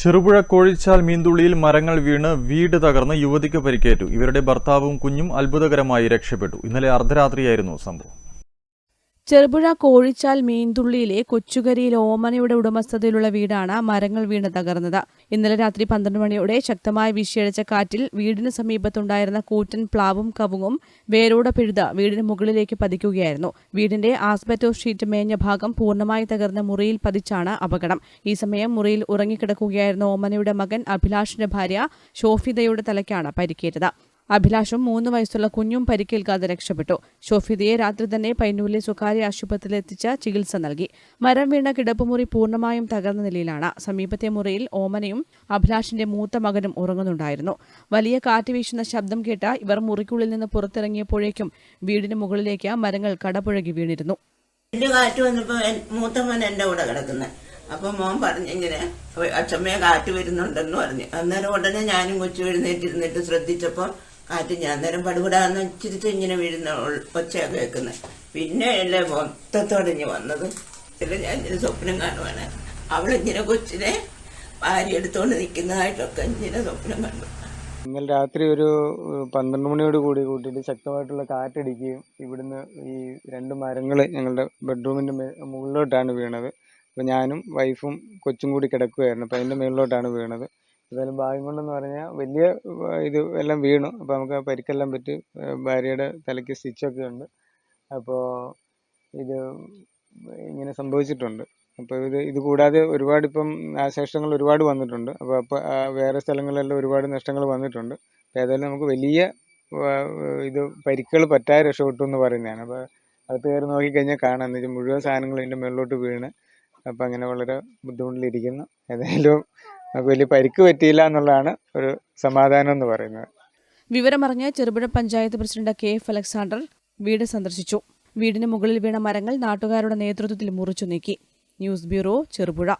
ചെറുപുഴ കോഴിച്ചാൽ മീന്തുള്ളിയിൽ മരങ്ങൾ വീണ് വീട് തകർന്ന് യുവതിക്ക് പരിക്കേറ്റു. ഇവരുടെ ഭർത്താവും കുഞ്ഞും അത്ഭുതകരമായി രക്ഷപ്പെട്ടു. ഇന്നലെ അർദ്ധരാത്രിയായിരുന്നു സംഭവം. ചെറുപുഴ കോഴിച്ചാൽ മീൻതുള്ളിയിലെ കൊച്ചുകരിയിൽ ഓമനയുടെ ഉടമസ്ഥതയിലുള്ള വീടാണ് മരങ്ങൾ വീണ് തകർന്നത്. ഇന്നലെ രാത്രി പന്ത്രണ്ട് മണിയോടെ ശക്തമായി വീശിയടിച്ച കാറ്റിൽ വീടിന് സമീപത്തുണ്ടായിരുന്ന കൂറ്റൻ പ്ലാവും കവുങ്ങും വേരോടെ പിഴുത വീടിന് മുകളിലേക്ക് പതിക്കുകയായിരുന്നു. വീടിന്റെ ആസ്ബറ്റോ ഷീറ്റ് മേഞ്ഞ ഭാഗം പൂർണമായി തകർന്ന മുറിയിൽ പതിച്ചാണ് അപകടം. ഈ സമയം മുറിയിൽ ഉറങ്ങിക്കിടക്കുകയായിരുന്ന ഓമനയുടെ മകൻ അഭിലാഷിന്റെ ഭാര്യ ഷോഫിദയുടെ തലയ്ക്കാണ് പരിക്കേറ്റത്. അഭിലാഷും മൂന്ന് വയസ്സുള്ള കുഞ്ഞും പരിക്കേൽക്കാതെ രക്ഷപ്പെട്ടു. ഷോഫിദിയെ രാത്രി തന്നെ പൈനൂരിലെ സ്വകാര്യ ആശുപത്രിയിൽ എത്തിച്ച് ചികിത്സ നൽകി. മരം വീണ കിടപ്പുമുറി പൂർണമായും തകർന്ന നിലയിലാണ്. സമീപത്തെ മുറിയിൽ ഓമനയും അഭിലാഷിന്റെ മൂത്ത മകനും ഉറങ്ങുന്നുണ്ടായിരുന്നു. വലിയ കാറ്റ് വീശുന്ന ശബ്ദം കേട്ട ഇവർ മുറിക്കുള്ളിൽ നിന്ന് പുറത്തിറങ്ങിയപ്പോഴേക്കും വീടിന് മുകളിലേക്ക് മരങ്ങൾ കടപുഴകി വീണിരുന്നു. കാറ്റ് വന്നപ്പോ എൻ- മൂത്ത മോൻ എന്റെ കൂടെ കിടക്കുന്നത് അപ്പൊ മോൻ പറഞ്ഞിങ്ങനെ അച്ഛമ്മയെ കാറ്റ് വരുന്നുണ്ടെന്ന് പറഞ്ഞു. അന്നേരം ഉടനെ ഞാനും കൊച്ചു എഴുന്നേറ്റിരുന്നിട്ട് ശ്രദ്ധിച്ചപ്പോ കാറ്റ് ഞാൻ നേരം പടുപടാന്ന് ഇച്ചിരി ഇങ്ങനെ വീഴുന്ന ഒച്ചയാണ് ഒച്ചയാ കേൾക്കുന്നത് പിന്നെ അല്ലേ മൊത്തത്തോടിഞ്ഞ് വന്നത്? ഇതിൽ ഞാൻ ഇങ്ങനെ സ്വപ്നം കാണുവാണ്. അവളിങ്ങനെ കൊച്ചിനെ ഭാര്യ എടുത്തോണ്ട് നിൽക്കുന്നതായിട്ടൊക്കെ ഇങ്ങനെ സ്വപ്നം കണ്ടു. ഇന്നലെ രാത്രി ഒരു പന്ത്രണ്ട് മണിയോട് കൂടി കൂട്ടിയിട്ട് ശക്തമായിട്ടുള്ള കാറ്റടിക്കുകയും ഇവിടുന്ന് ഈ രണ്ട് മരങ്ങൾ ഞങ്ങളുടെ ബെഡ്റൂമിന്റെ മുകളിലോട്ടാണ് വീണത്. അപ്പോൾ ഞാനും വൈഫും കൊച്ചും കൂടി കിടക്കുകയായിരുന്നു അപ്പോൾ അതിന്റെ മുകളിലോട്ടാണ് വീണത്. എന്തായാലും ഭാഗ്യം കൊണ്ടെന്ന് പറഞ്ഞാൽ വലിയ ഇത് എല്ലാം വീണു. അപ്പോൾ നമുക്ക് പരിക്കെല്ലാം പറ്റി ഭാര്യയുടെ തലയ്ക്ക് സ്റ്റിച്ചൊക്കെ ഉണ്ട്. അപ്പോൾ ഇത് ഇങ്ങനെ സംഭവിച്ചിട്ടുണ്ട്. അപ്പോൾ ഇത് ഇത് കൂടാതെ ഒരുപാട് ഇപ്പം നാശനഷ്ടങ്ങൾ ഒരുപാട് വന്നിട്ടുണ്ട്. അപ്പോൾ അപ്പോൾ വേറെ സ്ഥലങ്ങളിലെല്ലാം ഒരുപാട് നഷ്ടങ്ങൾ വന്നിട്ടുണ്ട്. അപ്പോൾ ഏതായാലും നമുക്ക് വലിയ ഇത് പരിക്കുകൾ പറ്റാതെ രക്ഷപ്പെട്ടു എന്ന് പറയുന്നതാണ്. അപ്പോൾ അകത്ത് കയറി നോക്കിക്കഴിഞ്ഞാൽ കാണാം. എന്ന് വെച്ചാൽ മുഴുവൻ സാധനങ്ങളും ഇതിന്റെ മുകളിലോട്ട് വീണ്. അപ്പോൾ അങ്ങനെ വളരെ ബുദ്ധിമുട്ടിലിരിക്കുന്നു. ഏതായാലും നമുക്ക് വലിയ പരിക്ക് പറ്റിയില്ല എന്നുള്ളതാണ് ഒരു സമാധാനം എന്ന് പറയുന്നത്. വിവരമറിഞ്ഞ് Cherupuzha panchayat president K F Alexander വീട് സന്ദർശിച്ചു. വീടിന് മുകളിൽ വീണ മരങ്ങൾ നാട്ടുകാരുടെ നേതൃത്വത്തിൽ മുറിച്ചു നീക്കി. News bureau Cherupuzha.